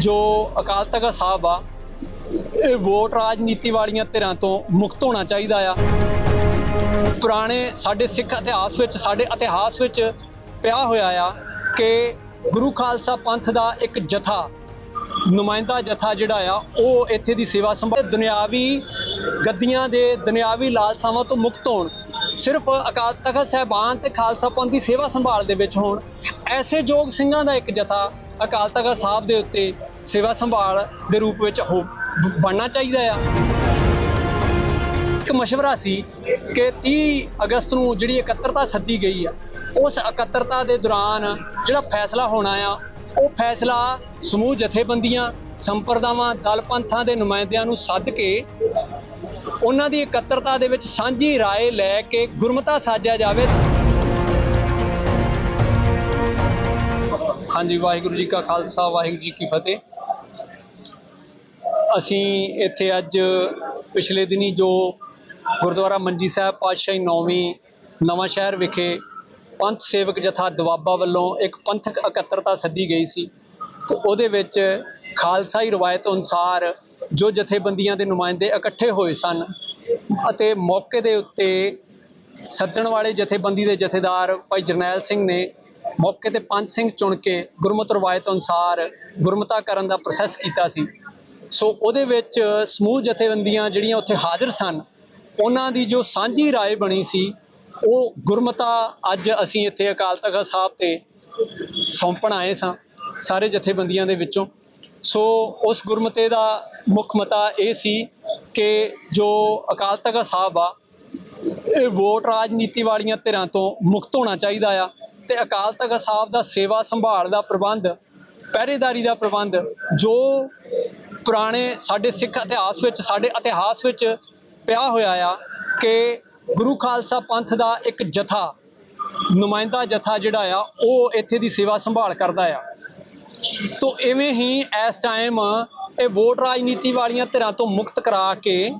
ਜੋ ਅਕਾਲ ਤਖਤ ਸਾਹਿਬ ਆ, ਇਹ ਵੋਟ ਰਾਜਨੀਤੀ ਵਾਲੀਆਂ ਧਿਰਾਂ ਤੋਂ ਮੁਕਤ ਹੋਣਾ ਚਾਹੀਦਾ ਆ। ਪੁਰਾਣੇ ਸਾਡੇ ਸਿੱਖ ਇਤਿਹਾਸ ਵਿੱਚ, ਸਾਡੇ ਇਤਿਹਾਸ ਵਿੱਚ ਪਿਆ ਹੋਇਆ ਆ ਕਿ ਗੁਰੂ ਖਾਲਸਾ ਪੰਥ ਦਾ ਇੱਕ ਜਥਾ, ਨੁਮਾਇੰਦਾ ਜਥਾ ਜਿਹੜਾ ਆ, ਉਹ ਇੱਥੇ ਦੀ ਸੇਵਾ ਸੰਭਾਲ ਦੁਨਿਆਵੀ ਗੱਦੀਆਂ ਦੇ ਦੁਨਿਆਵੀ ਲਾਲਸਾਵਾਂ ਤੋਂ ਮੁਕਤ ਹੋਣ, ਸਿਰਫ ਅਕਾਲ ਤਖਤ ਸਹਿਬਾਨ ਤੇ ਖਾਲਸਾ ਪੰਥ ਦੀ ਸੇਵਾ ਸੰਭਾਲ ਦੇ ਵਿੱਚ ਹੋਣ, ਐਸੇ ਯੋਗ ਸਿੰਘਾਂ ਦਾ ਇੱਕ ਜਥਾ ਅਕਾਲ ਤਖਤ ਸਾਹਿਬ ਦੇ ਉੱਤੇ ਸੇਵਾ ਸੰਭਾਲ ਦੇ ਰੂਪ ਵਿੱਚ ਹੋ ਬਣਨਾ ਚਾਹੀਦਾ ਆ। ਇੱਕ مشਵਰਾ ਸੀ ਕਿ 30 ਅਗਸਤ ਨੂੰ ਜਿਹੜੀ ਇਕੱਤਰਤਾ ਸੱਦੀ ਗਈ ਆ, ਉਸ ਇਕੱਤਰਤਾ ਦੇ ਦੌਰਾਨ ਜਿਹੜਾ ਫੈਸਲਾ ਹੋਣਾ ਆ, ਉਹ ਫੈਸਲਾ ਸਮੂਹ ਜਥੇਬੰਦੀਆਂ, ਸੰਪਰਦਾਵਾਂ ਦਲ ਪੰਥਾਂ ਦੇ ਨੁਮਾਇੰਦਿਆਂ ਨੂੰ ਸੱਦ ਕੇ ਉਹਨਾਂ ਦੀ ਇਕੱਤਰਤਾ ਦੇ ਵਿੱਚ ਸਾਂਝੀ ਰਾਏ ਲੈ ਕੇ ਗੁਰਮਤਾ ਸਾਜਿਆ ਜਾਵੇ। ਹਾਂਜੀ, ਵਾਹਿਗੁਰੂ ਜੀ ਕਾ ਖਾਲਸਾ, ਵਾਹਿਗੁਰੂ ਜੀ ਕੀ ਫਤਿਹ। ਅਸੀਂ ਇੱਥੇ ਅੱਜ ਪਿਛਲੇ ਦਿਨੀ ਜੋ ਗੁਰਦੁਆਰਾ ਮੰਜੀ ਸਾਹਿਬ ਪਾਤਸ਼ਾਹੀ ਨੌਵੀਂ ਨਵਾਂ ਸ਼ਹਿਰ ਵਿਖੇ ਪੰਥ ਸੇਵਕ ਜਥਾ ਦਵਾਬਾ ਵੱਲੋਂ ਇੱਕ ਪੰਥਕ ਇਕੱਤਰਤਾ ਸੱਦੀ ਗਈ ਸੀ, ਤੇ ਉਹਦੇ ਵਿੱਚ ਖਾਲਸਾਈ ਰਵਾਇਤ ਅਨੁਸਾਰ ਜੋ ਜਥੇਬੰਦੀਆਂ ਦੇ ਨੁਮਾਇੰਦੇ ਇਕੱਠੇ ਹੋਏ ਸਨ ਅਤੇ ਮੌਕੇ ਦੇ ਉੱਤੇ ਸੱਦਣ ਵਾਲੇ ਜਥੇਬੰਦੀ ਦੇ ਜਥੇਦਾਰ ਭਾਈ ਜਰਨੈਲ ਸਿੰਘ ਨੇ ਮੌਕੇ ਤੇ ਪੰਜ ਸਿੰਘ ਚੁਣ ਕੇ ਗੁਰਮਤਿ ਰਵਾਇਤ ਅਨੁਸਾਰ ਗੁਰਮਤਾ ਕਰਨ ਦਾ ਪ੍ਰੋਸੈਸ ਕੀਤਾ ਸੀ ਸੋ ਉਹਦੇ ਵਿੱਚ ਸਮੂਹ ਜਥੇਬੰਦੀਆਂ ਜਿਹੜੀਆਂ ਉੱਥੇ ਹਾਜ਼ਰ ਸਨ ਉਹਨਾਂ ਦੀ ਜੋ ਸਾਂਝੀ رائے ਬਣੀ ਸੀ ਉਹ ਗੁਰਮਤਾ ਅੱਜ ਅਸੀਂ ਇੱਥੇ ਅਕਾਲ ਤਖਤ ਸਾਹਿਬ ਤੇ ਸੌਂਪਣ ਆਏ ਸਾਂ ਸਾਰੇ ਜਥੇਬੰਦੀਆਂ ਦੇ ਵਿੱਚੋਂ ਸੋ ਉਸ ਗੁਰਮਤੇ ਦਾ ਮੁੱਖ ਮਤਾ ਇਹ ਸੀ ਕਿ ਜੋ ਅਕਾਲ ਤਖਤ ਸਾਹਿਬ ਆ ਇਹ ਵੋਟ ਰਾਜਨੀਤੀ ਵਾਲੀਆਂ ਧਿਰਾਂ ਤੋਂ ਮੁਕਤ ਹੋਣਾ ਚਾਹੀਦਾ ਆ ਤੇ ਅਕਾਲ ਤਖਤ ਸਾਹਿਬ ਦਾ ਸੇਵਾ ਸੰਭਾਲ ਦਾ ਪ੍ਰਬੰਧ, ਪਹਿਰੇਦਾਰੀ ਦਾ ਪ੍ਰਬੰਧ, ਜੋ ਪੁਰਾਣੇ ਸਾਡੇ ਸਿੱਖ ਇਤਿਹਾਸ ਵਿੱਚ, ਸਾਡੇ ਇਤਿਹਾਸ ਵਿੱਚ ਪਿਆ ਹੋਇਆ ਆ ਕਿ ਗੁਰੂ ਖਾਲਸਾ ਪੰਥ ਦਾ ਇੱਕ ਜਥਾ, ਨੁਮਾਇੰਦਾ ਜਥਾ ਜਿਹੜਾ ਆ, ਉਹ ਇੱਥੇ ਦੀ ਸੇਵਾ ਸੰਭਾਲ ਕਰਦਾ ਆ। ਤੋ ਇਵੇਂ ਹੀ ਇਸ ਟਾਈਮ ਇਹ ਵੋਟ ਰਾਜਨੀਤੀ ਵਾਲੀਆਂ ਧਿਰਾਂ ਤੋਂ ਮੁਕਤ ਕਰਾ ਕੇ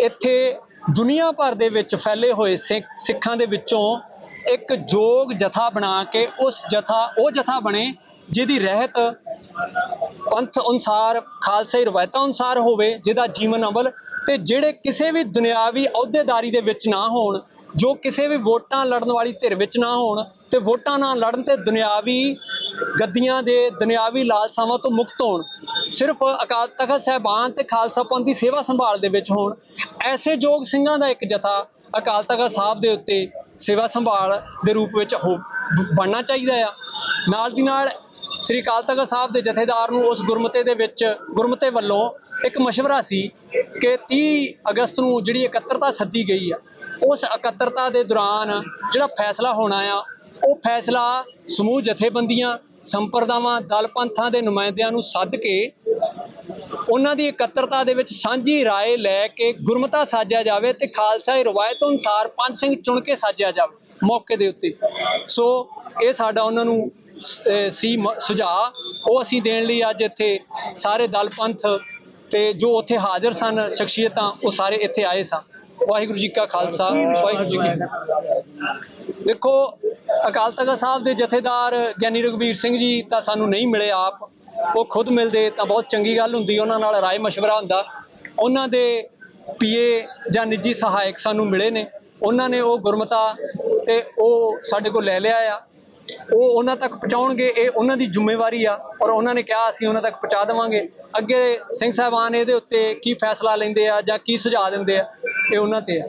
ਇੱਥੇ ਦੁਨੀਆ ਭਰ ਦੇ ਵਿੱਚ ਫੈਲੇ ਹੋਏ ਸਿੱਖ- ਸਿੱਖਾਂ ਦੇ ਵਿੱਚੋਂ ਇੱਕ ਜੋਗ ਜਥਾ ਬਣਾ ਕੇ ਉਸ ਜਥਾ, ਉਹ ਜਥਾ ਬਣੇ ਜਿਹਦੀ ਰਹਿਤ ਪੰਥ ਅਨੁਸਾਰ, ਖਾਲਸੇ ਰਵਾਇਤਾਂ ਅਨੁਸਾਰ ਹੋਵੇ, ਜਿਹਦਾ ਜੀਵਨ ਅਮਲ ਤੇ ਜਿਹੜੇ ਕਿਸੇ ਵੀ ਦੁਨਿਆਵੀ ਅਹੁਦੇਦਾਰੀ ਦੇ ਵਿੱਚ ਨਾ ਹੋਣ, ਜੋ ਕਿਸੇ ਵੀ ਵੋਟਾਂ ਲੜਨ ਵਾਲੀ ਧਿਰ ਵਿੱਚ ਨਾ ਹੋਣ ਤੇ ਵੋਟਾਂ ਨਾ ਲੜਨ ਤੇ ਦੁਨਿਆਵੀ ਗੱਦੀਆਂ ਦੇ ਦੁਨਿਆਵੀ ਲਾਲਸਾਵਾਂ ਤੋਂ ਮੁਕਤ ਹੋਣ, ਸਿਰਫ ਅਕਾਲ ਤਖਤ ਸਹਿਬਾਨ ਤੇ ਖਾਲਸਾ ਪੰਥ ਦੀ ਸੇਵਾ ਸੰਭਾਲ ਦੇ ਵਿੱਚ ਹੋਣ, ਐਸੇ ਯੋਗ ਸਿੰਘਾਂ ਦਾ ਇੱਕ ਜਥਾ ਅਕਾਲ ਤਖਤ ਸਾਹਿਬ ਦੇ ਉੱਤੇ ਸੇਵਾ ਸੰਭਾਲ ਦੇ ਰੂਪ ਵਿੱਚ ਹੋ ਬਣਨਾ ਚਾਹੀਦਾ ਆ। ਨਾਲ ਦੀ ਨਾਲ ਸ੍ਰੀ ਅਕਾਲ ਤਖਤ ਸਾਹਿਬ ਦੇ ਜਥੇਦਾਰ ਨੂੰ ਉਸ ਗੁਰਮਤੇ ਦੇ ਵਿੱਚ, ਗੁਰਮਤੇ ਵੱਲੋਂ ਇੱਕ ਮਸ਼ਵਰਾ ਸੀ ਕਿ 30 ਅਗਸਤ ਨੂੰ ਜਿਹੜੀ ਇਕੱਤਰਤਾ ਸੱਦੀ ਗਈ ਆ, ਉਸ ਇਕੱਤਰਤਾ ਦੇ ਦੌਰਾਨ ਜਿਹੜਾ ਫੈਸਲਾ ਹੋਣਾ ਆ, ਉਹ ਫੈਸਲਾ ਸਮੂਹ ਜਥੇਬੰਦੀਆਂ, ਸੰਪਰਦਾਵਾਂ, ਦਲ ਪੰਥਾਂ ਦੇ ਨੁਮਾਇੰਦਿਆਂ ਨੂੰ ਸੱਦ ਕੇ ਉਹਨਾਂ ਦੀ ਇਕੱਤਰਤਾ ਦੇ ਵਿੱਚ ਸਾਂਝੀ ਰਾਏ ਲੈ ਕੇ ਗੁਰਮਤਾ ਸਾਜਿਆ ਜਾਵੇ ਤੇ ਖਾਲਸਾਈ ਰਵਾਇਤ ਅਨੁਸਾਰ ਪੰਜ ਸਿੰਘ ਚੁਣ ਕੇ ਸਾਜਿਆ ਜਾਵੇ ਮੌਕੇ ਦੇ ਉੱਤੇ। ਸੋ ਇਹ ਸਾਡਾ ਉਹਨਾਂ ਨੂੰ ਸੀ ਸੁਝਾਅ। ਉਹ ਅਸੀਂ ਦੇਣ ਲਈ ਅੱਜ ਇੱਥੇ ਸਾਰੇ ਦਲ ਪੰਥ ਤੇ ਜੋ ਉੱਥੇ ਹਾਜ਼ਰ ਸਨ ਸ਼ਖਸੀਅਤਾਂ, ਉਹ ਸਾਰੇ ਇੱਥੇ ਆਏ ਸਨ ਵਾਹਿਗੁਰੂ ਜੀ ਕਾ ਖਾਲਸਾ, ਵਾਹਿਗੁਰੂ ਜੀ ਕੀ ਦੇਖੋ ਅਕਾਲ ਤਖਤ ਸਾਹਿਬ ਦੇ ਜਥੇਦਾਰ ਗਿਆਨੀ ਰਘਬੀਰ ਸਿੰਘ ਜੀ ਤਾਂ ਸਾਨੂੰ ਨਹੀਂ ਮਿਲੇ ਆਪ ਉਹ ਖੁਦ ਮਿਲਦੇ ਤਾਂ ਬਹੁਤ ਚੰਗੀ ਗੱਲ ਹੁੰਦੀ ਉਹਨਾਂ ਨਾਲ ਰਾਏ مشورہ ਹੁੰਦਾ ਉਹਨਾਂ ਦੇ ਪੀਏ ਜਾਂ ਨਿੱਜੀ ਸਹਾਇਕ ਸਾਨੂੰ ਮਿਲੇ ਨੇ ਉਹਨਾਂ ਨੇ ਉਹ ਗੁਰਮਤਾ ਤੇ ਉਹ ਸਾਡੇ ਕੋਲ ਲੈ ਲਿਆ ਆ ਉਹ ਉਹਨਾਂ ਤੱਕ ਪਹੁੰਚਾਉਣਗੇ ਇਹ ਉਹਨਾਂ ਦੀ ਜ਼ਿੰਮੇਵਾਰੀ ਆ ਔਰ ਉਹਨਾਂ ਨੇ ਕਿਹਾ ਅਸੀਂ ਉਹਨਾਂ ਤੱਕ ਪਹੁੰਚਾ ਦੇਵਾਂਗੇ ਅੱਗੇ ਸਿੰਘ ਸਾਹਿਬਾਨ ਇਹਦੇ ਉੱਤੇ ਕੀ ਫੈਸਲਾ ਲੈਂਦੇ ਆ ਜਾਂ ਕੀ ਸੁਝਾਅ ਦਿੰਦੇ ਆ ਇਹ ਉਹਨਾਂ ਤੇ ਆ